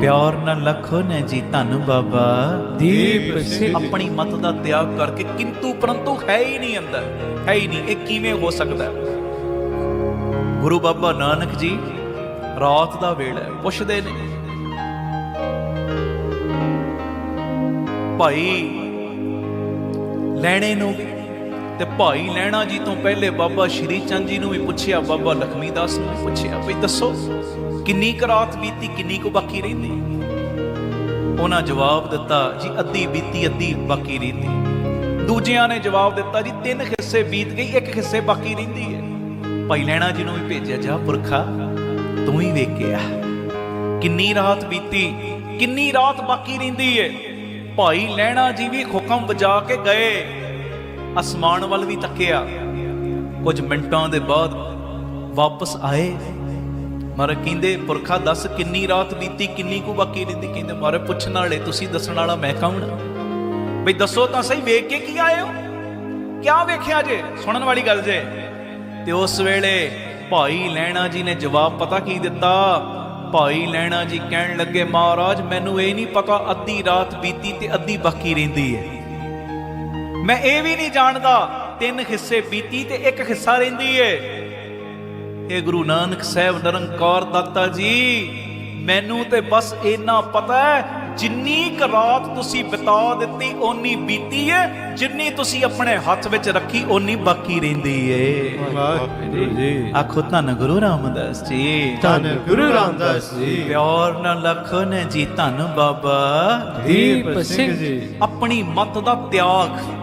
ਪਿਆਰ ਨਾਲ ਲਖੋ ਨਾ ਜੀ ਧੰਨ ਬਾਬਾ।
ਦੀਪ ਸਿੰਘ ਜੀ।
ਆਪਣੀ ਮਤ ਦਾ ਤਿਆਗ ਕਰਕੇ ਕਿੰਤੂ ਪਰੰਤੂ ਹੈ ਹੀ ਨਹੀਂ ਅੰਦਰ। ਹੈ ਹੀ ਨਹੀਂ ਇਹ ਕਿਵੇਂ ਹੋ ਸਕਦਾ? ਗੁਰੂ ਬਾਬਾ ਨਾਨਕ ਜੀ ਰਾਤ ਦਾ ਵੇਲਾ ਪੁੱਛਦੇ ਨੇ। ਭਾਈ ਲੈਣੇ ਨੂੰ ਤੇ ਭਾਈ ਲੈਣਾ ਜੀ ਤੋਂ ਪਹਿਲੇ ਬਾਬਾ ਸ਼੍ਰੀ ਚੰਦ ਜੀ ਨੂੰ ਵੀ ਪੁੱਛਿਆ, ਬਾਬਾ ਲਖਮੀ ਦਾਸ ਨੂੰ ਵੀ ਪੁੱਛਿਆ ਵੀ ਦੱਸੋ, ਕਿੰਨੀ ਕੁ ਬੀਤੀ, ਕਿੰਨੀ ਕੁ ਬਾਕੀ ਰਹਿੰਦੀ? ਉਹਨਾਂ ਜਵਾਬ ਦਿੱਤਾ, ਜੀ, ਅੱਧੀ ਬੀਤੀ, ਅੱਧੀ ਬਾਕੀ ਰਹਿੰਦੀ। ਦੂਜਿਆਂ ਨੇ ਜਵਾਬ ਦਿੱਤਾ, ਜੀ, ਤਿੰਨ ਹਿੱਸੇ ਬੀਤ ਗਈ ਇੱਕ ਹਿੱਸੇ ਬਾਕੀ ਰਹਿੰਦੀ ਹੈ। ਭਾਈ ਲੈਣਾ ਜੀ ਨੂੰ ਵੀ ਭੇਜਿਆ, ਜਾ ਪੁਰਖਾ, ਤੂੰ ਹੀ ਵੇਖਿਆ, ਕਿੰਨੀ ਰਾਤ ਬੀਤੀ, ਕਿੰਨੀ ਰਾਤ ਬਾਕੀ ਰਹਿੰਦੀ ਏ? ਭਾਈ ਲੈਣਾ ਜੀ ਵੀ ਹੁਕਮ ਵਜਾ ਕੇ ਗਏ। ਅਸਮਾਨ ਵੱਲ ਵੀ ਤੱਕਿਆ। ਕੁਝ ਮਿੰਟਾਂ ਦੇ ਬਾਅਦ ਵਾਪਸ ਆਏ। ਮਾਰੇ ਕਹਿੰਦੇ, ਪੁਰਖਾ ਦੱਸ ਕਿੰਨੀ ਰਾਤ ਬੀਤੀ, ਕਿੰਨੀ ਕੁ ਬਾਕੀ ਰਹਿੰਦੀ? ਕਹਿੰਦੇ, ਮਾਰੇ ਪੁੱਛਣ ਵਾਲੇ, ਤੁਸੀਂ ਦੱਸਣ ਵਾਲਾ ਮੈਂ ਕੌਣ ਬਈ ਦੱਸੋ ਤਾਂ ਸਹੀ, ਵੇਖ ਕੇ ਕੀ ਆਏ ਹੋ? ਕਿਆ ਵੇਖਿਆ ਜੇ? ਸੁਣਨ ਵਾਲੀ ਗੱਲ ਜੇ। ਤੇ ਉਸ ਵੇਲੇ ਭਾਈ ਲੈਣਾ ਜੀ ਨੇ ਜਵਾਬ ਪਤਾ ਕੀ ਦਿੱਤਾ? ਭਾਈ ਲੈਣਾ ਜੀ ਕਹਿਣ ਲੱਗੇ, ਮਹਾਰਾਜ, ਮੈਨੂੰ ਇਹ ਨਹੀਂ ਪਤਾ ਅੱਧੀ ਰਾਤ ਬੀਤੀ ਤੇ ਅੱਧੀ ਬਾਕੀ ਰਹਿੰਦੀ ਹੈ। ਮੈਂ ਇਹ ਵੀ ਨਹੀਂ ਜਾਣਦਾ ਤਿੰਨ ਹਿੱਸੇ ਬੀਤੀ ਤੇ ਇੱਕ ਹਿੱਸਾ ਰਹਿੰਦੀ ਏ। ਇਹ ਗੁਰੂ ਨਾਨਕ ਸਾਹਿਬ ਨਿਰੰਕਾਰ ਦਾਤਾ ਜੀ ਮੈਨੂੰ ਤੇ ਬਸ ਇੰਨਾ ਪਤਾ ਹੈ ਜਿੰਨੀ ਕੁ ਰਾਤ ਤੁਸੀਂ ਬਿਤਾ ਦਿੱਤੀ ਓਨੀ ਬੀਤੀ ਏ ਜਿੰਨੀ ਤੁਸੀਂ ਆਪਣੇ ਹੱਥ ਵਿੱਚ ਰੱਖੀ ਓਨੀ ਬਾਕੀ ਰਹਿੰਦੀ ਏ।
ਵਾਹਿਗੁਰੂ ਜੀ।
ਆਖੋ ਧੰਨ ਗੁਰੂ ਰਾਮਦਾਸ ਜੀ।
ਧੰਨ ਗੁਰੂ ਰਾਮਦਾਸ ਜੀ।
ਪਿਆਰ ਨਾਲ ਲਖੋ ਨੇ ਜੀ ਧੰਨ ਬਾਬਾ।
ਦੀਪ ਸਿੰਘ ਜੀ।
ਆਪਣੀ ਮਤ ਦਾ ਤਿਆਗ।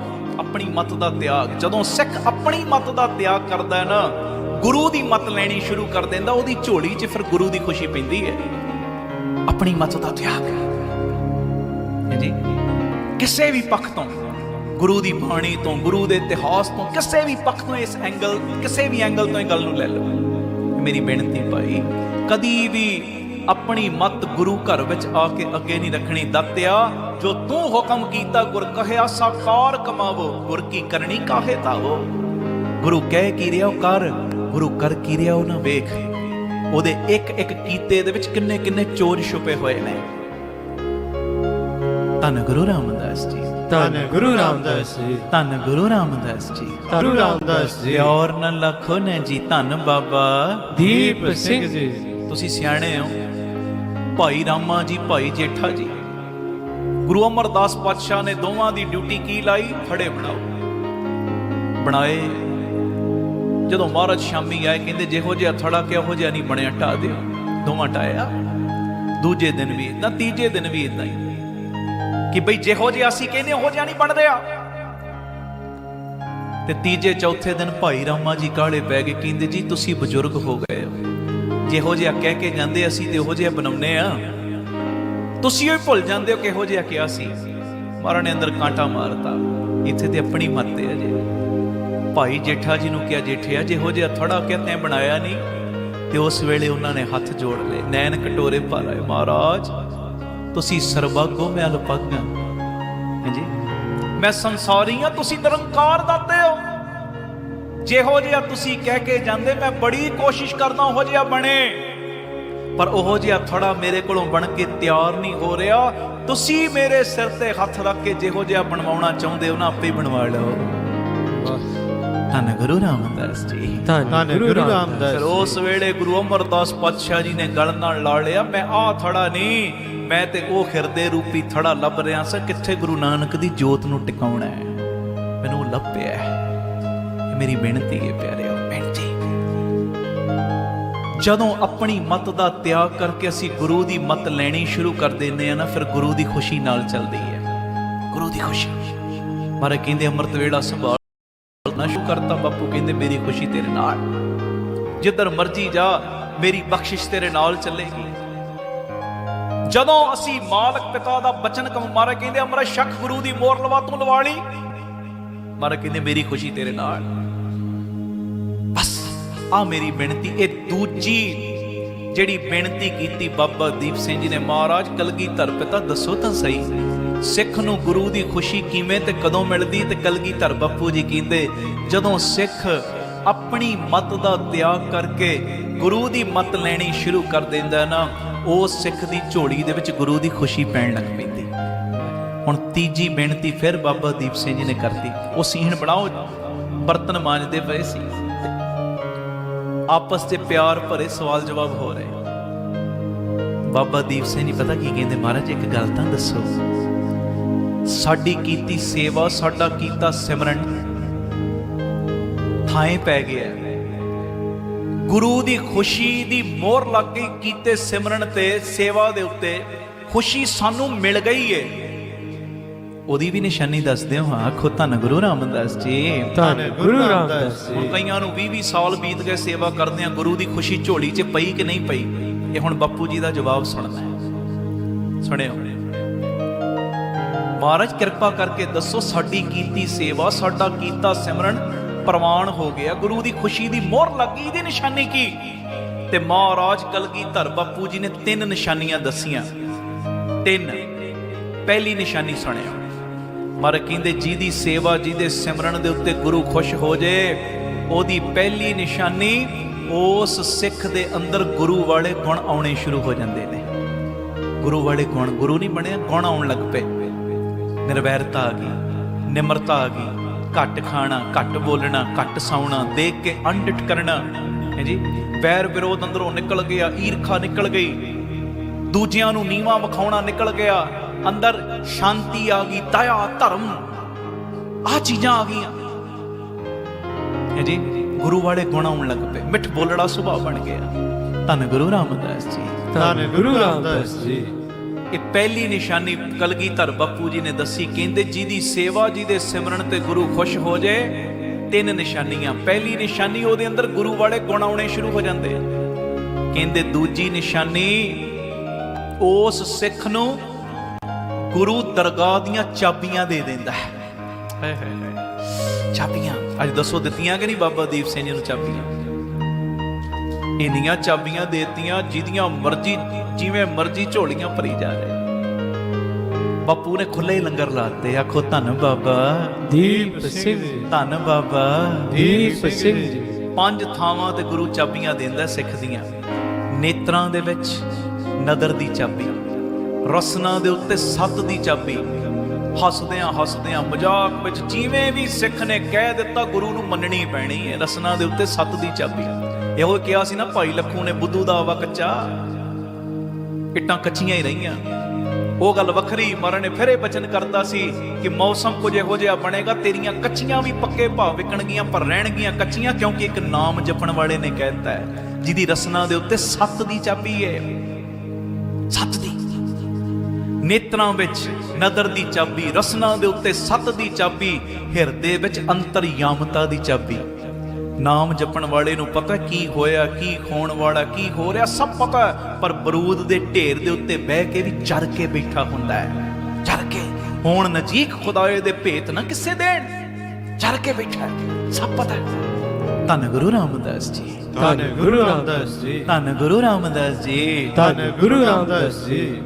ਆਪਣੀ ਮਤ ਦਾ ਤਿਆਗ। ਜਦੋਂ ਸਿੱਖ ਆਪਣੀ ਮਤ ਦਾ ਤਿਆਗ ਕਰਦਾ ਹੈ ਨਾ, ਗੁਰੂ ਦੀ ਮਤ ਲੈਣੀ ਸ਼ੁਰੂ ਕਰ ਦਿੰਦਾ, ਉਹਦੀ ਝੋਲੀ 'ਚ ਫਿਰ ਗੁਰੂ ਦੀ ਖੁਸ਼ੀ ਪੈਂਦੀ ਹੈ। ਆਪਣੀ ਮਤ ਦਾ ਤਿਆਗ। ਜੀ, ਕਿਸੇ ਵੀ ਪੱਖ ਤੋਂ, ਗੁਰੂ ਦੀ ਬਾਣੀ ਤੋਂ, ਗੁਰੂ ਦੇ ਇਤਿਹਾਸ ਤੋਂ, ਕਿਸੇ ਵੀ ਪੱਖ ਤੋਂ ਇਸ ਐਂਗਲ ਕਿਸੇ ਵੀ ਐਂਗਲ ਤੋਂ ਇਹ ਗੱਲ ਨੂੰ ਲੈ ਲਓ। ਮੇਰੀ ਬੇਨਤੀ ਭਾਈ, ਕਦੀ ਵੀ ਆਪਣੀ ਮਤ ਗੁਰੂ ਘਰ ਵਿੱਚ ਆ ਕੇ ਅੱਗੇ ਨਹੀਂ ਰੱਖਣੀ ਦਾਤਿਆ ਜੋ ਤੂੰ ਹੁਕਮ ਕੀਤਾ ਗੁਰ ਕਹਿਆ ਸਾਕਾਰ ਕਮਾਵੋ ਗੁਰ ਕੀ ਕਰਨੀ ਕਾਹੇ ਤਾਵੋ ਗੁਰੂ ਕਹਿ ਕੀ ਰਿਹਾ ਉਹ ਕਰ ਗੁਰੂ ਕਰ ਕੀ ਰਿਹਾ ਉਹ ਨਾ ਵੇਖ। ਉਹਦੇ ਇੱਕ ਇੱਕ ਕੀਤੇ ਦੇ ਵਿੱਚ ਕਿੰਨੇ ਕਿੰਨੇ ਚੋਰ ਛੁਪੇ ਹੋਏ ਨੇ। ਧੰਨ ਗੁਰੂ ਰਾਮਦਾਸ ਜੀ।
ਧੰਨ ਗੁਰੂ ਰਾਮਦਾਸ ਜੀ।
ਧੰਨ ਗੁਰੂ ਰਾਮਦਾਸ ਜੀ।
ਗੁਰੂ ਰਾਮਦਾਸ ਜੀ।
ਪਿਓਰ ਨ ਲਖੋ ਨੇ ਜੀ ਧੰਨ ਬਾਬਾ।
ਦੀਪ ਸਿੰਘ ਜੀ।
ਤੁਸੀਂ ਸਿਆਣੇ ਹੋ। ਭਾਈ ਰਾਮਾ ਜੀ, ਭਾਈ ਜੇਠਾ ਜੀ। ਗੁਰੂ ਅਮਰਦਾਸ ਪਾਤਸ਼ਾਹ ਨੇ ਦੋਵਾਂ ਦੀ ਡਿਊਟੀ ਕੀ ਲਾਈ? ਫੜੇ ਬਣਾਓ। ਬਣਾਏ। ਜਦੋਂ ਮਹਾਰਾਜ ਸ਼ਾਮੀ ਆਏ, ਕਹਿੰਦੇ, ਜਿਹੋ ਜਿਹਾ ਥੜਾ ਕਿਹੋ ਜਿਹਾ ਨਹੀਂ ਬਣਿਆ ਢਾ ਦਿਓ। ਦੋਵਾਂ ਟਾਇਆ ਦੂਜੇ ਦਿਨ ਵੀ ਇਦਾਂ ਤੀਜੇ ਦਿਨ ਵੀ ਇਦਾਂ ਹੀ। ਕਿ ਬਈ ਜਿਹੋ ਜਿਹਾ ਅਸੀਂ ਕਹਿੰਦੇ, ਉਹੋ ਜਿਹਾ ਨਹੀਂ ਬਣ ਰਿਹਾ ਤੇ ਤੀਜੇ, ਚੌਥੇ ਦਿਨ ਭਾਈ ਰਾਮਾ ਜੀ ਕਾਲੇ ਪੈ ਗਏ, ਕਹਿੰਦੇ, ਜੀ, ਤੁਸੀਂ ਬਜ਼ੁਰਗ ਹੋ ਗਏ ਹੋ। ਜਿਹੋ ਜਿਹਾ ਕਹਿ ਕੇ ਜਾਂਦੇ ਅਸੀਂ ਤੇ ਉਹੋ ਜਿਹਾ ਬਣਾਉਨੇ ਆ। ਤੁਸੀਂ ਹੀ ਭੁੱਲ ਜਾਂਦੇ ਹੋ ਕਿਹੋ ਜਿਹਾ ਕਿਹਾ ਸੀ? ਮਹਾਰਾਜ ਨੇ ਅੰਦਰ ਕਾਂਟਾ ਮਾਰਤਾ। ਇੱਥੇ ਤੇ ਆਪਣੀ ਮੱਤ ਹੈ ਜੇ ਭਾਈ ਜੇਠਾ ਜੀ ਨੂੰ ਕਿਹਾ ਜੇਠਿਆ ਜਿਹੋ ਜਿਹਾ ਥੜਾ ਕਿਹਾ ਤੈਂ ਬਣਾਇਆ ਨਹੀਂ ਤੇ ਉਸ ਵੇਲੇ ਉਹਨਾਂ ਨੇ ਹੱਥ ਜੋੜ ਲਏ। ਨੈਣ ਕਟੋਰੇ ਭਰ ਆਏ ਮਹਾਰਾਜ। ਤੁਸੀਂ ਸਰਬੱਗੋ ਮੈਂ ਅਲਪਾਗਾ ਹਾਂਜੀ। ਮੈਂ ਸੰਸਾਰੀ ਹਾਂ, ਤੁਸੀਂ ਨਿਰੰਕਾਰ ਦਾਤੇ ਹੋ। ਜਿਹੋ ਜਿਹਾ ਤੁਸੀਂ ਕਹਿ ਕੇ ਜਾਂਦੇ ਮੈਂ ਬੜੀ ਕੋਸ਼ਿਸ਼ ਕਰਦਾ ਉਹੋ ਜਿਹਾ ਬਣੇ। ਪਰ ਉਹੋ ਜਿਹਾ ਥੋੜਾ ਮੇਰੇ ਕੋਲੋਂ ਬਣ ਕੇ ਤਿਆਰ ਨਹੀਂ ਹੋ ਰਿਹਾ। ਤੁਸੀਂ ਮੇਰੇ ਸਿਰ ਤੇ ਹੱਥ ਰੱਖ ਕੇ ਜਿਹੋ ਜਿਹਾ ਬਣਵਾਉਣਾ ਚਾਹੁੰਦੇ ਹੋ ਨਾ ਆਪੇ ਬਣਵਾ ਲਓ। ਧੰਨ ਗੁਰੂ ਰਾਮਦਾਸ ਜੀ।
ਧੰਨ ਗੁਰੂ ਰਾਮਦਾਸ
ਫਿਰ ਉਸ ਵੇਲੇ ਗੁਰੂ ਅਮਰਦਾਸ ਪਾਤਸ਼ਾਹ ਜੀ ਨੇ ਗਲ ਨਾਲ ਲਾ ਲਿਆ ਮੈਂ ਆਹ ਥੜਾ ਨਹੀਂ ਮੈਂ ਤੇ ਉਹ ਹਿਰਦੇ ਰੂਪੀ ਥੜਾ ਲੱਭ ਰਿਹਾ ਸਾਂ ਕਿੱਥੇ ਗੁਰੂ ਨਾਨਕ ਦੀ ਜੋਤ ਨੂੰ ਟਿਕਾਉਣਾ ਹੈ। ਮੈਨੂੰ ਉਹ ਲੱਭਿਆ ਹੈ। ਮੇਰੀ ਬੇਨਤੀ ਹੈ ਪਿਆਰਿਓ ਬੇਨਤੀ ਜਦੋਂ ਆਪਣੀ ਮਤ ਦਾ ਤਿਆਗ ਕਰਕੇ ਅਸੀਂ ਗੁਰੂ ਦੀ ਮਤ ਲੈਣੀ ਸ਼ੁਰੂ ਕਰ ਦਿੰਦੇ ਆ ਨਾ, ਫਿਰ ਗੁਰੂ ਦੀ ਖੁਸ਼ੀ ਨਾਲ ਚੱਲਦੀ ਹੈ। ਗੁਰੂ ਦੀ ਖੁਸ਼ੀ। ਮਾਰੇ ਕਹਿੰਦੇ ਅੰਮ੍ਰਿਤ ਵੇਲਾ ਸੰਭਾਲ ਨਾ ਸ਼ੁਰੂ ਕਰਤਾ, ਬਾਪੂ ਕਹਿੰਦੇ ਮੇਰੀ ਖੁਸ਼ੀ ਤੇਰੇ ਨਾਲ। ਜਿੱਧਰ ਮਰਜ਼ੀ ਜਾ, ਮੇਰੀ ਬਖਸ਼ਿਸ਼ ਤੇਰੇ ਨਾਲ ਚੱਲੇਗੀ। ਜਦੋਂ ਅਸੀਂ ਮਾਲਕ ਪਿਤਾ ਦਾ ਬਚਨ ਕਮ ਮਾਰੇ ਕਹਿੰਦੇ ਅਮਰਾ ਸ਼ੱਕ ਗੁਰੂ ਦੀ ਮੋਰ ਲਵਾ ਤੂੰ ਲਵਾ ਲਈ। ਮਾਰੇ ਕਹਿੰਦੇ ਮੇਰੀ ਖੁਸ਼ੀ ਤੇਰੇ ਨਾਲ। ਆ ਮੇਰੀ ਬੇਨਤੀ, ਇਹ ਦੂਜੀ ਜਿਹੜੀ ਬੇਨਤੀ ਕੀਤੀ ਬਾਬਾ ਦੀਪ ਸਿੰਘ ਜੀ ਨੇ, ਮਹਾਰਾਜ ਕਲਗੀਧਰ ਪਿਤਾ ਦੱਸੋ ਤਾਂ ਸਹੀ। ਸਿੱਖ ਨੂੰ ਗੁਰੂ ਦੀ ਖੁਸ਼ੀ ਕਿਵੇਂ ਤੇ ਕਦੋਂ ਮਿਲਦੀ ਤੇ ਕਲਗੀਧਰ ਬਾਪੂ ਜੀ ਕਹਿੰਦੇ, ਜਦੋਂ ਸਿੱਖ ਆਪਣੀ ਮਤ ਦਾ ਤਿਆਗ ਕਰਕੇ ਗੁਰੂ ਦੀ ਮਤ ਲੈਣੀ ਸ਼ੁਰੂ ਕਰ ਦਿੰਦਾ ਨਾ, ਉਹ ਸਿੱਖ ਦੀ ਝੋਲੀ ਦੇ ਵਿੱਚ ਗੁਰੂ ਦੀ ਖੁਸ਼ੀ ਪੈਣ ਲੱਗ ਪੈਂਦੀ। ਹੁਣ ਤੀਜੀ ਬੇਨਤੀ ਫਿਰ ਬਾਬਾ ਦੀਪ ਸਿੰਘ ਜੀ ਨੇ ਕਰਤੀ। ਉਹ ਸੀਹਣ ਬਣਾਓ, ਬਰਤਨ ਮਾਂਜਦੇ ਪਏ ਸੀ। ਆਪਸ 'ਚ ਪਿਆਰ ਭਰੇ ਸਵਾਲ ਜਵਾਬ ਹੋ ਰਹੇ। ਬਾਬਾ ਦੀਪ ਸਿੰਘ ਜੀ, ਪਤਾ ਕੀ ਕਹਿੰਦੇ? ਮਹਾਰਾਜ, ਇੱਕ ਗੱਲ ਤਾਂ ਦੱਸੋ। ਸਾਡੀ ਕੀਤੀ ਸੇਵਾ, ਸਾਡਾ ਕੀਤਾ ਸਿਮਰਨ ਥਾਂ ਪੈ ਗਿਆ ਗੁਰੂ ਦੀ ਖੁਸ਼ੀ ਦੀ ਮੋਹਰ ਲੱਗ ਗਈ ਕੀਤੇ ਸਿਮਰਨ ਤੇ, ਸੇਵਾ ਦੇ ਉੱਤੇ। ਖੁਸ਼ੀ ਸਾਨੂੰ ਮਿਲ ਗਈ ਏ। ਉਹਦੀ ਵੀ ਨਿਸ਼ਾਨੀ ਦੱਸਦੇ ਹੋ। ਆਖੋ ਧੰਨ ਗੁਰੂ ਰਾਮਦਾਸ ਜੀ।
ਧੰਨ ਗੁਰੂ ਰਾਮਦਾਸ
ਹੁਣ
ਜੀ।
ਕਈਆਂ ਨੂੰ 20 20 ਸਾਲ ਬੀਤ ਗਏ ਸੇਵਾ ਕਰਦੇ ਆ ਗੁਰੂ ਦੀ ਖੁਸ਼ੀ ਝੋਲੀ 'ਚ ਪਈ ਕਿ ਨਹੀਂ ਪਈ? ਇਹ ਹੁਣ ਬਾਪੂ ਜੀ ਦਾ ਜਵਾਬ ਸੁਣਨਾ ਹੈ। ਸੁਣਿਓ। ਮਹਾਰਾਜ ਕਿਰਪਾ ਕਰਕੇ ਦੱਸੋ ਸਾਡੀ ਕੀਤੀ ਸੇਵਾ ਸਾਡਾ ਕੀਤਾ ਸਿਮਰਨ ਪ੍ਰਵਾਨ ਹੋ ਗਿਆ। ਗੁਰੂ ਦੀ ਖੁਸ਼ੀ ਦੀ ਮੋਹਰ ਲੱਗੀ ਇਹਦੀ ਨਿਸ਼ਾਨੀ ਕੀ? ਤੇ ਮਹਾਰਾਜ ਕਲਗੀਧਰ ਬਾਪੂ ਜੀ ਨੇ ਤਿੰਨ ਨਿਸ਼ਾਨੀਆਂ ਦੱਸੀਆਂ। ਤਿੰਨ। ਪਹਿਲੀ ਨਿਸ਼ਾਨੀ ਸੁਣਿਓ। ਮਰ ਕਹਿੰਦੇ ਜਿਹਦੀ ਸੇਵਾ, ਜਿਹਦੇ ਸਿਮਰਨ ਦੇ ਉੱਤੇ ਗੁਰੂ ਖੁਸ਼ ਹੋ ਜੇ, ਉਹਦੀ ਪਹਿਲੀ ਨਿਸ਼ਾਨੀ ਉਸ ਸਿੱਖ ਦੇ ਅੰਦਰ ਗੁਰੂ ਵਾਲੇ ਗੁਣ ਆਉਣੇ ਸ਼ੁਰੂ ਹੋ ਜਾਂਦੇ ਨੇ। ਗੁਰੂ ਵਾਲੇ ਗੁਣ, ਗੁਰੂ ਨਹੀਂ ਬਣਿਆ, ਗੁਣ ਆਉਣ ਲੱਗ ਪਏ। ਨਿਰਵੈਰਤਾ ਆ ਗਈ, ਨਿਮਰਤਾ ਆ ਗਈ, ਘੱਟ ਖਾਣਾ, ਘੱਟ ਬੋਲਣਾ, ਘੱਟ ਸੌਣਾ, ਦੇਖ ਕੇ ਅਣਡਿਠ ਕਰਨਾ। ਹੈ ਜੀ, ਵੈਰ ਵਿਰੋਧ ਅੰਦਰੋਂ ਨਿਕਲ ਗਿਆ, ਈਰਖਾ ਨਿਕਲ ਗਈ, ਦੂਜਿਆਂ ਨੂੰ ਨੀਵਾ ਵਿਖਾਉਣਾ ਨਿਕਲ ਗਿਆ। ਅੰਦਰ ਸ਼ਾਂਤੀ ਆ ਗਈ ਦਇਆ ਧਰਮ ਆ ਚੀਜ਼ਾਂ ਆ ਗਈਆਂ। ਜੀ ਗੁਰੂ ਵਾਲੇ ਗੁਣ ਆਉਣ ਲੱਗ ਪਏ ਮਿੱਠ ਬੋਲੜਾ ਸੁਭਾਅ ਬਣ ਗਿਆ। ਧੰਨ ਗੁਰੂ ਰਾਮਦਾਸ ਜੀ।
ਧੰਨ ਗੁਰੂ ਰਾਮਦਾਸ ਜੀ।
ਇਹ ਪਹਿਲੀ ਨਿਸ਼ਾਨੀ ਕਲਗੀਧਰ ਬੱਪੂ ਜੀ ਨੇ ਦੱਸੀ ਕਹਿੰਦੇ ਜਿਹਦੀ ਸੇਵਾ ਜਿਹਦੇ ਸਿਮਰਨ ਤੇ ਗੁਰੂ ਖੁਸ਼ ਹੋ ਜਾਏ ਤਿੰਨ ਨਿਸ਼ਾਨੀਆਂ। ਪਹਿਲੀ ਨਿਸ਼ਾਨੀ ਉਹਦੇ ਅੰਦਰ ਗੁਰੂ ਵਾਲੇ ਗੁਣ ਆਉਣੇ ਸ਼ੁਰੂ ਹੋ ਜਾਂਦੇ ਆ। ਕਹਿੰਦੇ ਦੂਜੀ ਨਿਸ਼ਾਨੀ ਉਸ ਸਿੱਖ ਨੂੰ ਗੁਰੂ ਦਰਗਾਹ ਦੀਆਂ ਚਾਬੀਆਂ ਦੇ ਦਿੰਦਾ ਹੈ। ਹਾਏ ਹਾਏ ਹਾਏ। ਚਾਬੀਆਂ। ਅੱਜ ਦੱਸੋ ਦਿੱਤੀਆਂ ਕਿ ਨਹੀਂ ਬਾਬਾ ਦੀਪ ਸਿੰਘ ਜੀ ਨੂੰ ਚਾਬੀਆਂ? ਇੰਨੀਆਂ ਚਾਬੀਆਂ ਦੇਤੀਆਂ ਜਿਹਦੀਆਂ ਮਰਜ਼ੀ ਜਿਵੇਂ ਮਰਜ਼ੀ ਝੋਲੀਆਂ ਭਰੀ ਜਾ ਰਹੇ। ਬਾਪੂ ਨੇ ਖੁੱਲੇ ਹੀ ਲੰਗਰ ਲਾਤੇ ਆਖੋ ਧੰਨ ਬਾਬਾ
ਦੀਪ ਸਿੰਘ
ਧੰਨ ਬਾਬਾ
ਦੀਪ ਸਿੰਘ
ਪੰਜ ਥਾਵਾਂ ਤੇ ਗੁਰੂ ਚਾਬੀਆਂ ਦਿੰਦਾ ਸਿੱਖ ਦੀਆਂ। ਨੇਤਰਾਂ ਦੇ ਵਿੱਚ ਨਦਰ ਦੀ ਚਾਬੀ ਰਸਨਾ ਦੇ ਉੱਤੇ ਸੱਤ ਦੀ ਚਾਬੀ। ਹੱਸਦਿਆਂ ਹੱਸਦਿਆਂ ਮਜ਼ਾਕ ਵਿੱਚ ਜਿਵੇਂ ਵੀ ਸਿੱਖ ਨੇ ਕਹਿ ਦਿੱਤਾ, ਗੁਰੂ ਨੂੰ ਮੰਨਣੀ ਪੈਣੀ ਹੈ ਰਸਨਾ ਦੇ ਉੱਤੇ ਸੱਤ ਦੀ ਚਾਬੀ। ਇਹੋ ਕਿਹਾ ਸੀ ਨਾ, ਭਾਈ ਲੱਖੂ ਨੇ ਬੁੱਧੂ ਦਾ ਆਵਾ ਕੱਚਾ। ਇੱਟਾਂ ਕੱਚੀਆਂ ਹੀ ਰਹੀਆਂ। ਉਹ ਗੱਲ ਵੱਖਰੀ, ਮਰਨ ਨੇ ਫਿਰ ਇਹ ਬਚਨ ਕਰਦਾ ਸੀ ਕਿ ਮੌਸਮ ਕੁਝ ਇਹੋ ਜਿਹਾ ਬਣੇਗਾ, ਤੇਰੀਆਂ ਕੱਚੀਆਂ ਵੀ ਪੱਕੇ ਭਾਵ ਵਿਕਣਗੀਆਂ, ਪਰ ਰਹਿਣਗੀਆਂ ਕੱਚੀਆਂ, ਕਿਉਂਕਿ ਇੱਕ ਨਾਮ ਜਪਣ ਵਾਲੇ ਨੇ ਕਹਿਤਾ ਹੈ, ਜਿਹਦੀ ਰਸਨਾ ਦੇ ਉੱਤੇ ਸੱਤ ਦੀ ਚਾਬੀ ਹੈ ਸੱਤ ਨੇਤਰਾਂ ਵਿੱਚ ਨਦਰ ਦੀ ਚਾਬੀ ਰਸਨਾ ਦੇ ਉੱਤੇ ਸੱਤ ਦੀ ਚਾਬੀ ਹਿਰਦੇ ਵਿੱਚ ਅੰਤਰਯਾਮਤਾ ਦੀ ਚਾਬੀ। ਨਾਮ ਜਪਣ ਵਾਲੇ ਨੂੰ ਪਤਾ ਕੀ ਹੋਇਆ ਕੀ ਹੋਣ ਵਾਲਾ ਕੀ ਹੋ ਰਿਹਾ ਸਭ ਪਤਾ। ਪਰ ਬਰੂਦ ਦੇ ਢੇਰ ਦੇ ਉੱਤੇ ਬਹਿ ਕੇ ਵੀ ਚੜ ਕੇ ਬੈਠਾ ਹੁੰਦਾ ਹੈ। ਚੜ ਕੇ ਹੁਣ ਨਜੀਕ ਖੁਦਾਏ ਦੇ ਭੇਤ ਨਾ ਕਿਸੇ ਦੇਣ। ਚੜ ਕੇ ਬੈਠਾ ਸਭ ਪਤਾ। ਧੰਨ ਗੁਰੂ ਰਾਮਦਾਸ ਜੀ।
ਧੰਨ ਗੁਰੂ ਰਾਮਦਾਸ ਜੀ।
ਧੰਨ ਗੁਰੂ ਰਾਮਦਾਸ ਜੀ।
ਧੰਨ ਗੁਰੂ ਰਾਮਦਾਸ ਜੀ।